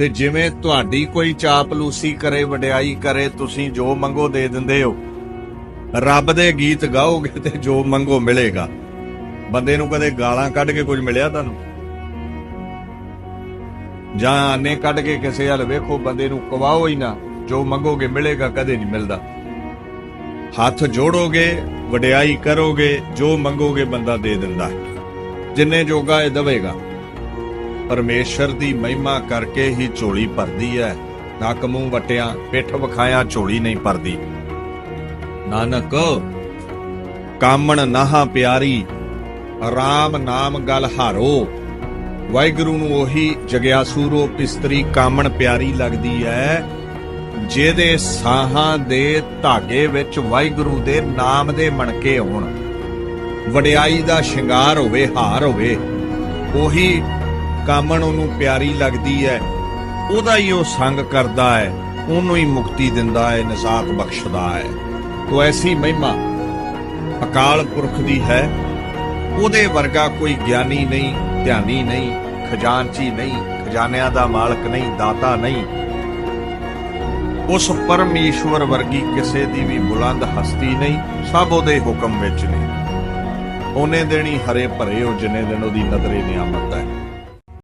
ਤੇ ਜਿਵੇਂ ਤੁਹਾਡੀ ਕੋਈ ਚਾਪਲੂਸੀ ਕਰੇ, ਵਡਿਆਈ ਕਰੇ, ਤੁਸੀਂ ਜੋ ਮੰਗੋ ਦੇ ਦਿੰਦੇ ਹੋ। ਰੱਬ ਦੇ ਗੀਤ ਗਾਓਗੇ ਤੇ ਜੋ ਮੰਗੋ ਮਿਲੇਗਾ। ਬੰਦੇ ਨੂੰ ਕਦੇ ਗਾਲਾਂ ਕੱਢ ਕੇ ਕੁਝ ਮਿਲਿਆ ਤੁਹਾਨੂੰ? ਜਾਂ ਆਨੇ ਕੱਢ ਕੇ ਕਿਸੇ ਹਲ ਵੇਖੋ, ਬੰਦੇ ਨੂੰ ਕਵਾਓ ਹੀ ਨਾ, ਜੋ ਮੰਗੋਗੇ ਮਿਲੇਗਾ, ਕਦੇ ਨਹੀਂ ਮਿਲਦਾ। ਹੱਥ ਜੋੜੋਗੇ, ਵਡਿਆਈ ਕਰੋਗੇ, ਜੋ ਮੰਗੋਗੇ ਬੰਦਾ ਦੇ ਦਿੰਦਾ। ਜਿੰਨੇ ਜੋਗਾ ਇਹ ਦਵੇਗਾ। ਪਰਮੇਸ਼ਰ ਦੀ ਮਹਿਮਾ ਕਰਕੇ ਹੀ ਝੋਲੀ ਭਰਦੀ ਹੈ ਨੱਕ ਮੂੰਹ ਵਟਿਆਂ, ਪਿੱਠ ਵਿਖਾਇਆ ਝੋਲੀ ਨਹੀਂ ਭਰਦੀ। ਨਾਨਕ, ਕਾਮਣ ਨਾਹਾ ਪਿਆਰੀ ਰਾਮ ਨਾਮ ਗਲ ਹਾਰੋ। ਵਾਹਿਗੁਰੂ ਨੂੰ ਉਹੀ ਜਗਿਆਸੂਰੋ ਪਿਸਤਰੀ ਕਾਮਣ ਪਿਆਰੀ ਲੱਗਦੀ ਹੈ ਜਿਹਦੇ ਸਾਹਾਂ ਦੇ ਧਾਗੇ ਵਿੱਚ ਵਾਹਿਗੁਰੂ ਦੇ ਨਾਮ ਦੇ ਮਣਕੇ ਹੋਣ। ਵਡਿਆਈ ਦਾ ਸ਼ਿੰਗਾਰ ਹੋਵੇ, ਹਾਰ ਹੋਵੇ, ਉਹੀ ਕਾਮਣ ਉਹਨੂੰ ਪਿਆਰੀ ਲੱਗਦੀ ਹੈ ਉਹਦਾ ਹੀ ਉਹ ਸੰਗ ਕਰਦਾ ਹੈ ਉਹਨੂੰ ਹੀ ਮੁਕਤੀ ਦਿੰਦਾ ਹੈ ਨਜ਼ਾਤ ਬਖਸ਼ਦਾ ਹੈ ਤੋ ਐਸੀ ਮਹਿਮਾ ਅਕਾਲ ਪੁਰਖ ਦੀ ਹੈ, ਉਹਦੇ ਵਰਗਾ ਕੋਈ ਗਿਆਨੀ ਨਹੀਂ, ਧਿਆਨੀ ਨਹੀਂ, ਖਜ਼ਾਨਚੀ ਨਹੀਂ, ਖਜ਼ਾਨਿਆਂ ਦਾ ਮਾਲਕ ਨਹੀਂ, ਦਾਤਾ ਨਹੀਂ। ਉਸ ਪਰਮੇਸ਼ਵਰ ਵਰਗੀ ਕਿਸੇ ਦੀ ਵੀ ਬੁਲੰਦ ਹਸਤੀ ਨਹੀਂ, ਸਭ ਉਹਦੇ ਹੁਕਮ ਵਿੱਚ ਨੇ। ਉਹਨੇ ਦੇਣੀ ਹਰੇ ਭਰੇ, ਉਹ ਜਿੰਨੇ ਦਿਨ ਉਹਦੀ ਨਜ਼ਰੇ ਨਿਆਮਤ ਹੈ।